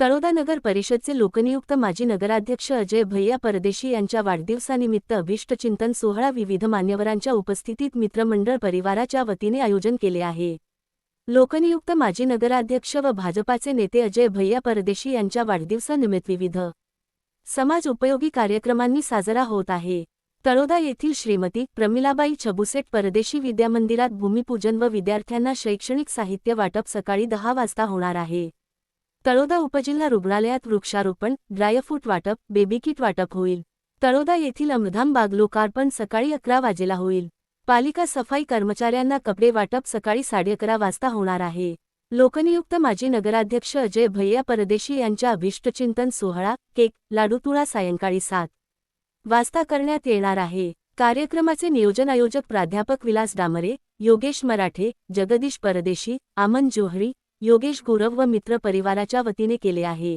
तळोदा नगर परिषदचे लोकनियुक्त माजी नगराध्यक्ष अजय भैया परदेशी यांच्या वाढदिवसानिमित्त अभिष्टचिंतन सोहळा विविध मान्यवरांच्या उपस्थितीत मित्रमंडळ परिवाराच्या वतीने आयोजन केले आहे. लोकनियुक्त माजी नगराध्यक्ष व भाजपाचे नेते अजय भैया परदेशी यांच्या वाढदिवसानिमित्त विविध समाज उपयोगी कार्यक्रमांनी साजरा होत आहे. तळोदा येथील श्रीमती प्रमिलाबाई छबुसेट परदेशी विद्यामंदिरात भूमिपूजन व विद्यार्थ्यांना शैक्षणिक साहित्य वाटप सकाळी दहा वाजता होणार आहे. तळोदा उपजिल्हा रुग्णालयात वृक्षारोपण ड्रायफ्रूट वाटप बेबी किट वाटप होईल. तळोदा येथील अमृधामबाग लोकार्पण सकाळी अकरा वाजेला होईल. पालिका सफाई कर्मचाऱ्यांना कपडे वाटप सकाळी साडेअकरा वाजता होणार आहे. लोकनियुक्त माजी नगराध्यक्ष अजय भैया परदेशी यांच्या अभिष्टचिंतन सोहळा केक लाडूतुळा सायंकाळी सात वाजता करण्यात येणार आहे. कार्यक्रमाचे नियोजन आयोजक प्राध्यापक विलास डामरे योगेश मराठे जगदीश परदेशी आमन जोहरी योगेश गुरव व मित्र परिवाराच्या वतीने केले आहे.